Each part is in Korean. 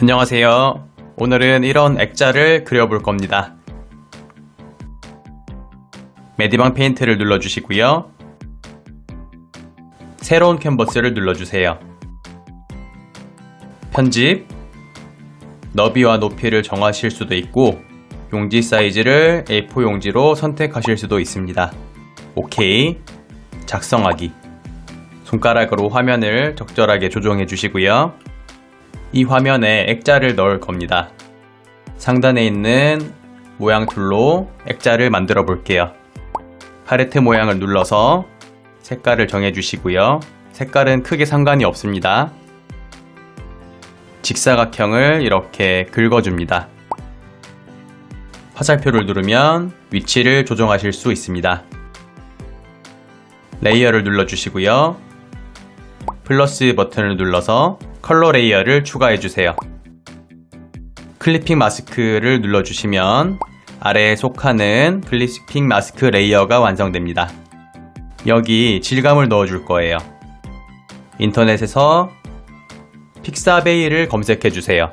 안녕하세요. 오늘은 이런 액자를 그려볼 겁니다. 메디방 페인트를 눌러주시고요. 새로운 캔버스를 눌러주세요. 편집, 너비와 높이를 정하실 수도 있고 용지 사이즈를 A4 용지로 선택하실 수도 있습니다. OK, 작성하기. 손가락으로 화면을 적절하게 조정해 주시고요. 이 화면에 액자를 넣을 겁니다. 상단에 있는 모양 툴로 액자를 만들어 볼게요. 팔레트 모양을 눌러서 색깔을 정해 주시고요. 색깔은 크게 상관이 없습니다. 직사각형을 이렇게 긁어줍니다. 화살표를 누르면 위치를 조정하실 수 있습니다. 레이어를 눌러주시고요. 플러스 버튼을 눌러서 컬러 레이어를 추가해 주세요. 클리핑 마스크를 눌러주시면 아래에 속하는 클리핑 마스크 레이어가 완성됩니다. 여기 질감을 넣어줄 거예요. 인터넷에서 픽사베이를 검색해 주세요.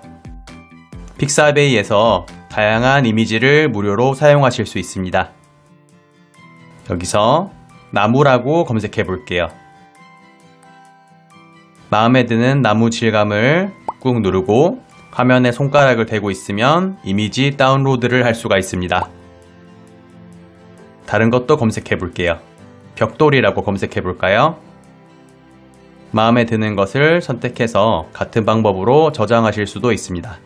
픽사베이에서 다양한 이미지를 무료로 사용하실 수 있습니다. 여기서 나무라고 검색해 볼게요. 마음에 드는 나무 질감을 꾹 누르고 화면에 손가락을 대고 있으면 이미지 다운로드를 할 수가 있습니다. 다른 것도 검색해 볼게요. 벽돌이라고 검색해 볼까요? 마음에 드는 것을 선택해서 같은 방법으로 저장하실 수도 있습니다.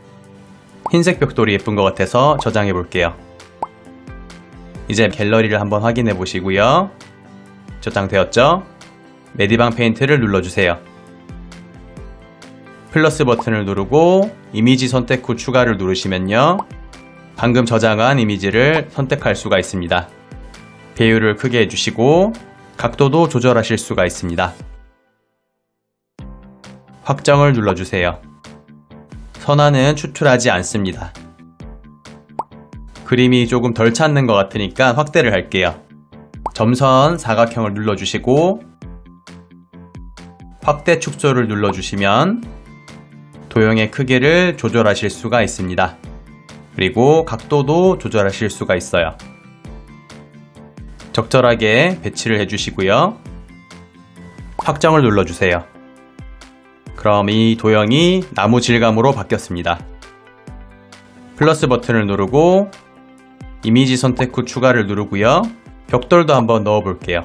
흰색 벽돌이 예쁜 것 같아서 저장해 볼게요. 이제 갤러리를 한번 확인해 보시고요. 저장되었죠? 메디방 페인트를 눌러주세요. 플러스 버튼을 누르고 이미지 선택 후 추가를 누르시면요. 방금 저장한 이미지를 선택할 수가 있습니다. 배율을 크게 해주시고 각도도 조절하실 수가 있습니다. 확정을 눌러주세요. 선화는 추출하지 않습니다. 그림이 조금 덜 찾는 것 같으니까 확대를 할게요. 점선 사각형을 눌러주시고 확대 축소를 눌러주시면 도형의 크기를 조절하실 수가 있습니다. 그리고 각도도 조절하실 수가 있어요. 적절하게 배치를 해주시고요. 확정을 눌러주세요. 그럼 이 도형이 나무 질감으로 바뀌었습니다. 플러스 버튼을 누르고 이미지 선택 후 추가를 누르고요. 벽돌도 한번 넣어 볼게요.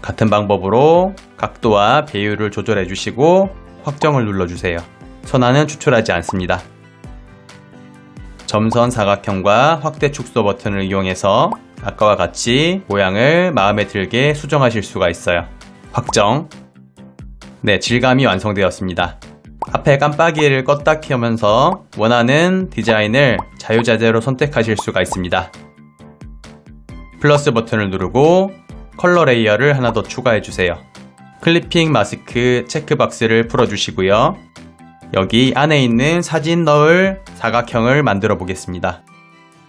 같은 방법으로 각도와 배율을 조절해 주시고 확정을 눌러 주세요. 선화는 추출하지 않습니다. 점선 사각형과 확대 축소 버튼을 이용해서 아까와 같이 모양을 마음에 들게 수정하실 수가 있어요. 확정. 네, 질감이 완성되었습니다. 앞에 깜빡이를 껐다 켜면서 원하는 디자인을 자유자재로 선택하실 수가 있습니다. 플러스 버튼을 누르고 컬러 레이어를 하나 더 추가해 주세요. 클리핑 마스크 체크박스를 풀어주시고요. 여기 안에 있는 사진 넣을 사각형을 만들어 보겠습니다.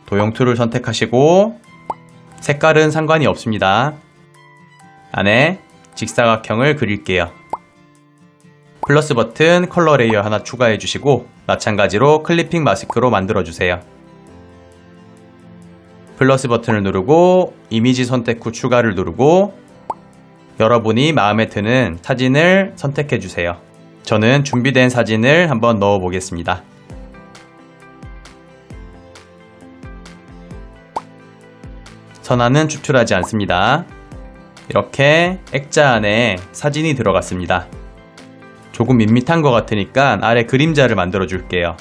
도형 툴을 선택하시고 색깔은 상관이 없습니다. 안에 직사각형을 그릴게요. 플러스 버튼 컬러 레이어 하나 추가해 주시고 마찬가지로 클리핑 마스크로 만들어 주세요. 플러스 버튼을 누르고 이미지 선택 후 추가를 누르고 여러분이 마음에 드는 사진을 선택해 주세요. 저는 준비된 사진을 한번 넣어 보겠습니다. 선화는 추출하지 않습니다. 이렇게 액자 안에 사진이 들어갔습니다. 조금 밋밋한 것 같으니까 아래 그림자를 만들어 줄게요.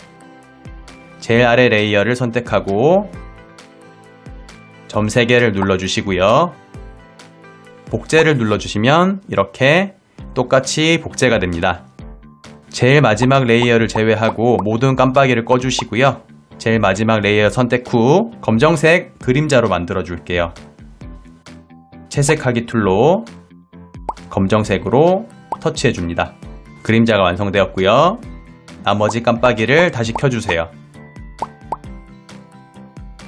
제일 아래 레이어를 선택하고 점 3개를 눌러주시고요. 복제를 눌러주시면 이렇게 똑같이 복제가 됩니다. 제일 마지막 레이어를 제외하고 모든 깜빡이를 꺼주시고요. 제일 마지막 레이어 선택 후 검정색 그림자로 만들어 줄게요. 채색하기 툴로 검정색으로 터치해 줍니다. 그림자가 완성되었고요. 나머지 깜빡이를 다시 켜주세요.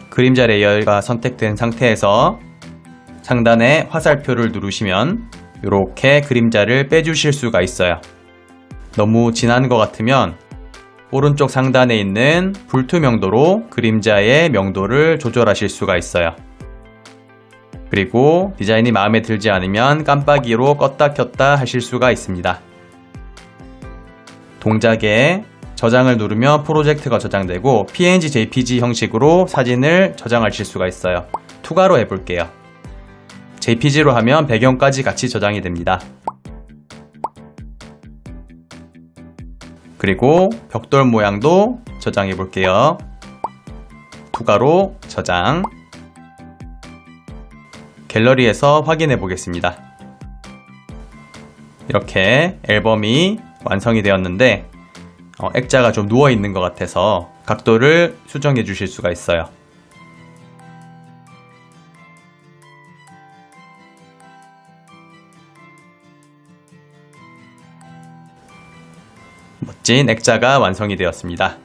그림자 레이어가 선택된 상태에서 상단에 화살표를 누르시면 이렇게 그림자를 빼주실 수가 있어요. 너무 진한 것 같으면 오른쪽 상단에 있는 불투명도로 그림자의 명도를 조절하실 수가 있어요. 그리고 디자인이 마음에 들지 않으면 깜빡이로 껐다 켰다 하실 수가 있습니다. 동작에 저장을 누르면 프로젝트가 저장되고 PNG JPG 형식으로 사진을 저장하실 수가 있어요. 투가로 해볼게요. JPG로 하면 배경까지 같이 저장이 됩니다. 그리고 벽돌 모양도 저장해 볼게요. 투가로 저장. 갤러리에서 확인해 보겠습니다. 이렇게 앨범이 완성이 되었는데 어, 액자가 좀 누워 있는 것 같아서 각도를 수정해 주실 수가 있어요. 멋진 액자가 완성이 되었습니다.